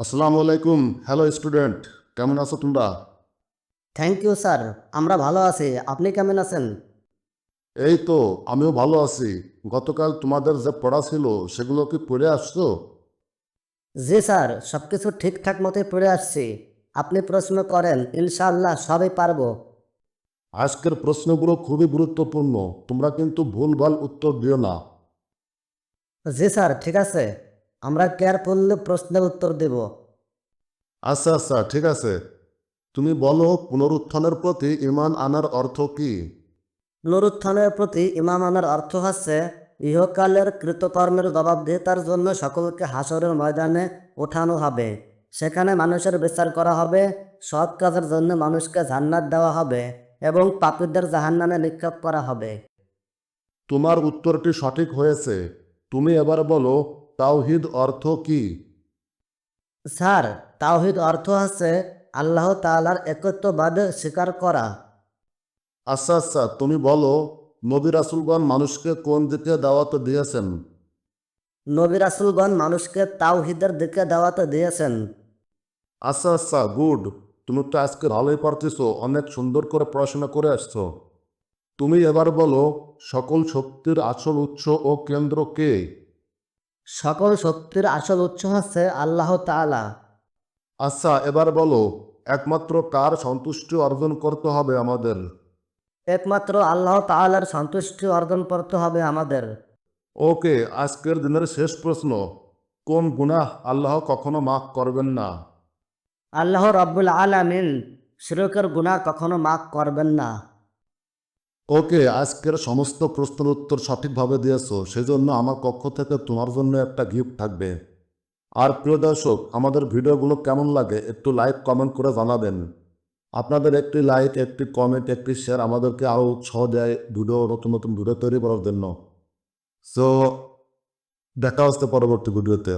আসসালামু আলাইকুম। Hello student কেমন আছো তোমরা? থ্যাংক ইউ স্যার আমরা ভালো আছি। আপনি কেমন আছেন? এই তো আমিও ভালো আছি। গতকাল তোমাদের যে পড়া ছিল সেগুলো কি পড়ে আসছো? জি স্যার সব কিছু ঠিকঠাক মতোই পড়ে আসছি। আপনি প্রশ্ন করেন ইনশাআল্লাহ সবই পারব। আজকের প্রশ্নগুলো খুবই গুরুত্বপূর্ণ। তোমরা কিন্তু ভুলভাল উত্তর দিও না। জি স্যার ঠিক আছে। আমরা কেয়ারফুললি প্রশ্নের উত্তর দেব। আচ্ছা আচ্ছা ঠিক আছে। তুমি বলো পুনরুত্থানের প্রতি ইমান আনার অর্থ কি? পুনরুত্থানের প্রতি ইমান আনার অর্থ হচ্ছে ইহকালের কৃতকর্মের জবাবদিহিতার জন্য সকলকে হাসরের ময়দানে ওঠানো হবে। সেখানে মানুষের বিচার করা হবে সৎ কাজের জন্য মানুষকে জান্নাত দেওয়া হবে এবং পাপীদের জাহান্নামে নিক্ষেপ করা হবে। তোমার উত্তরটি সঠিক হয়েছে। তুমি এবার বলো তাওহিদ অর্থ কি? স্যার তাওহিদ অর্থ হচ্ছে আল্লাহ তাআলার একত্ববাদ স্বীকার করা। আচ্ছা আচ্ছা তুমি বলো নবী রাসুলগণ মানুষকে কোন দিকে দাওয়াত দিয়েছেন? নবী রাসুলগণ মানুষকে তাওহিদের দিকে দাওয়াত দিয়েছেন। আচ্ছা আচ্ছা গুড। তুমি তো আজকে ভালোই পারতেছো অনেক সুন্দর করে পড়াশোনা করে আসছো। তুমি এবার বলো সকল শক্তির আসল উৎস ও কেন্দ্র কে? সকল সত্যের আসল উৎস হচ্ছে আল্লাহ তাআলা। আচ্ছা এবার বলো একমাত্র কার সন্তুষ্টি অর্জন করতে হবে আমাদের? একমাত্র আল্লাহ তাআলার সন্তুষ্টি অর্জন করতে হবে আমাদের। ওকে আজকের দিনের শেষ প্রশ্ন কোন গুনাহ আল্লাহ কখনো মাফ করবেন না? আল্লাহ রব্বুল আলামিন শিরকের গুনাহ কখনো মাফ করবেন না। ওকে, আজকের সমস্ত প্রশ্নের উত্তর সঠিকভাবে দিয়েছ, সেজন্য আমার পক্ষ থেকে তোমার জন্য একটা গিফট থাকবে। আর প্রিয় দর্শক, আমাদের ভিডিওগুলো কেমন লাগে একটু লাইক কমেন্ট করে জানাবেন। আপনাদের একটি লাইক একটি কমেন্ট একটি শেয়ার আমাদেরকে আরও উৎসাহ দেয় ভিডিও, নতুন নতুন ভিডিও তৈরি করার জন্য। সো দেখা হচ্ছে পরবর্তী ভিডিওতে।